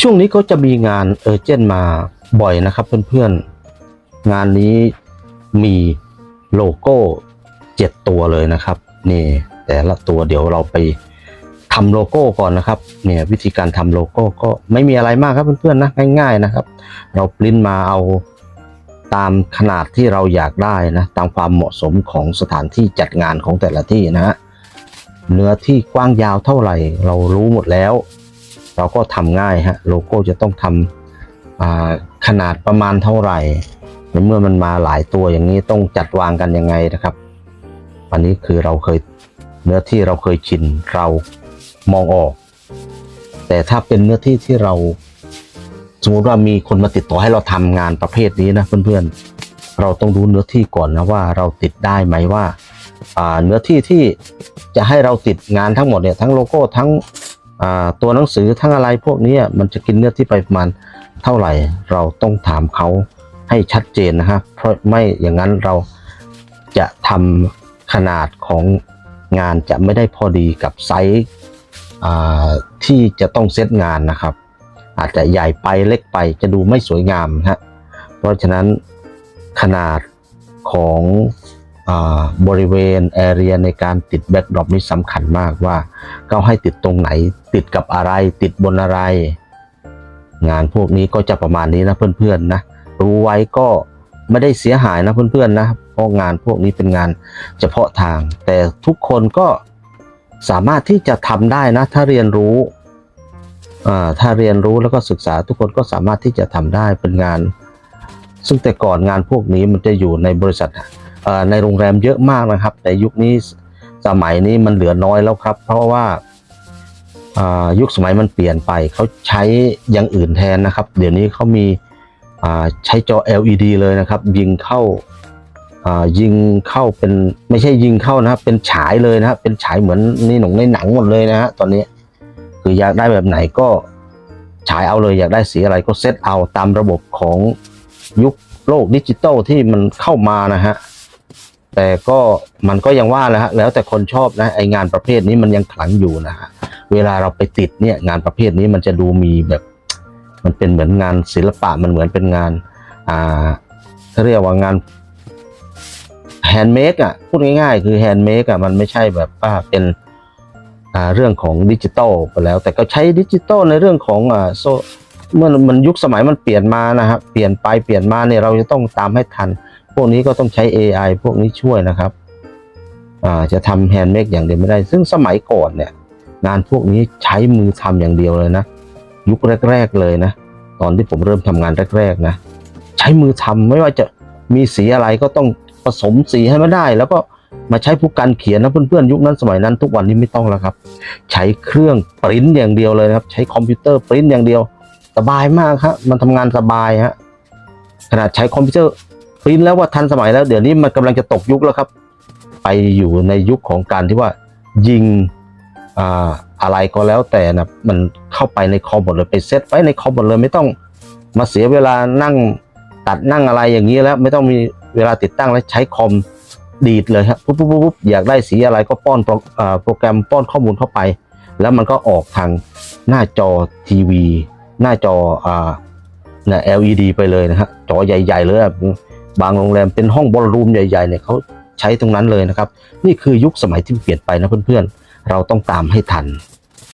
ช่วงนี้ก็จะมีงานเออเจนมาบ่อยนะครับเพื่อนๆ งานนี้มีโลโก้เจ็ดตัวเลยนะครับ นี่แต่ละตัวเดี๋ยวเราไปทำโลโก้ก่อนนะครับ เนี่ยวิธีการทำโลโก้ก็ไม่มีอะไรมากครับเพื่อนๆนะง่าย ๆนะครับ เราปริ้นมาเอาตามขนาดที่เราอยากได้นะตามความเหมาะสมของสถานที่จัดงานของแต่ละที่นะฮะเนื้อที่กว้างยาวเท่าไหร่ เรารู้หมดแล้ว เราก็ทำง่ายฮะโลโก้จะต้องทำขนาดประมาณเท่าไหร่ในเมื่อมันมาหลายตัวอย่างนี้ต้องจัดวางกันยังไงนะครับ อันนี้คือเราเคยเนื้อที่เราเคยชินเรามองออก แต่ถ้าเป็นเนื้อที่ที่เรา สมมติว่ามีคนมาติดต่อให้เราทำงานประเภทนี้นะเพื่อนๆ เราต้องรู้เนื้อที่ก่อนนะว่าเราติดได้ไหมว่าเนื้อที่ที่จะให้เราติดงานทั้งหมดเนี่ยทั้งโลโก้ทั้ง ตัวหนังสือทั้งอะไรพวกนี้มันจะกินเนื้อที่ไปประมาณเท่าไหร่ เราต้องถามเขาให้ชัดเจนนะครับเพราะไม่อย่างนั้นเราจะทำขนาดของงานจะไม่ได้พอดีกับไซส์ที่จะต้องเซตงานนะครับ อาจจะใหญ่ไปเล็กไปจะดูไม่สวยงามนะฮะเพราะฉะนั้นขนาดของ บริเวณแอเรียในการติดแบ็กดรอปนี่สำคัญมากว่าเขาให้ติดตรงไหน ติดกับอะไร ติดบนอะไร งานพวกนี้ก็จะประมาณนี้นะเพื่อนๆนะรู้ไว้ก็ไม่ได้เสียหายนะเพื่อนๆนะเพราะงานพวกนี้เป็นงานเฉพาะทาง แต่ทุกคนก็สามารถที่จะทำได้นะ ถ้าเรียนรู้ถ้าเรียนรู้แล้วก็ศึกษาทุกคนก็สามารถที่จะทำได้เป็นงาน ซึ่งแต่ก่อนงานพวกนี้มันจะอยู่ในบริษัท ในโรงแรมเยอะมากนะครับ แต่ยุคนี้สมัยนี้มันเหลือน้อยแล้วครับ เพราะว่ายุคสมัยมันเปลี่ยนไปเขาใช้อย่างอื่นแทนนะครับ เดี๋ยวนี้เขามีใช้จอ LED เลยนะครับ ยิงเข้าอ่ายิงเข้าเป็นไม่ใช่ยิงเข้านะครับ เป็นฉายเลยนะครับเป็นฉายเหมือนนี่หนงในหนังหมดเลยนะฮะตอนนี้คืออยากได้แบบไหนก็ฉายเอาเลยอยากได้สีอะไรก็เซตเอาตามระบบของยุคโลกดิจิตอลที่มันเข้ามานะฮะ แต่ก็มันก็ยังว่าแหละฮะแล้วแต่คนชอบนะไองานประเภทนี้มันยังขลังอยู่นะฮะเวลาเราไปติดเนี่ยงานประเภทนี้มันจะดูมีแบบ มันเป็นเหมือนงานศิลปะมันเหมือนเป็นงานอ่าเขาเรียกว่างานแฮนด์เมดอะพูดง่ายๆ คือแฮนด์เมดอะมันไม่ใช่แบบว่าเป็นอ่าเรื่องของดิจิตอลไปแล้ว แต่ก็ใช้ดิจิตอลในเรื่องของอ่าโซเมื่อมันยุคสมัยมันเปลี่ยนมานะครับเปลี่ยนไปเปลี่ยนมาเนี่ยเราจะต้องตามให้ทัน พวกนี้ก็ต้องใช้ AI พวกนี้ช่วยนะครับจะทำแฮนด์เมดอย่างเดียวไม่ได้ ซึ่งสมัยก่อนเนี่ย งานพวกนี้ใช้มือทำอย่างเดียวเลยนะ ยุคแรก ๆเลยนะ ตอนที่ผมเริ่มทำงานแรก ๆ นะ ใช้มือทำไม่ว่าจะมีสีอะไรก็ต้องผสมสีให้มันได้ แล้วก็มาใช้ผู้กันเขียนนะเพื่อนๆยุคนั้นสมัยนั้นทุกวันนี้ไม่ต้องแล้วครับ ใช้เครื่องปริ้นอย่างเดียวเลยครับ ใช้คอมพิวเตอร์ปริ้นอย่างเดียว สบายมากครับมันทำงานสบายฮะขนาดใช้คอมพิวเตอร์ ปริ้นแล้วว่าทันสมัยแล้ว เดี๋ยวนี้มันกำลังจะตกยุคแล้วครับ ไปอยู่ในยุคของการที่ว่ายิงอ่าอะไรก็แล้วแต่นะมันเข้าไปในคอมหมดเลยไปเซตไว้ในคอมหมดเลยไม่ต้องมาเสียเวลานั่งตัดนั่งอะไรอย่างนี้แล้ว ไม่ต้องมีเวลาติดตั้งแล้วใช้คอมดีดเลยครับปุ๊บปุ๊บปุ๊บอยากได้สีอะไรก็ป้อนโปรแกรมป้อนข้อมูลเข้าไป แล้วมันก็ออกทางหน้าจอทีวี หน้าจออ่าเนี่ย LED ไปเลยนะฮะจอใหญ่ ๆ เลย บางโรงแรมเป็นห้องบอลรูมใหญ่ๆเนี่ยเขาใช้ตรงนั้นเลยนะครับ นี่คือยุคสมัยที่เปลี่ยนไปนะเพื่อนๆ เราต้องตามให้ทัน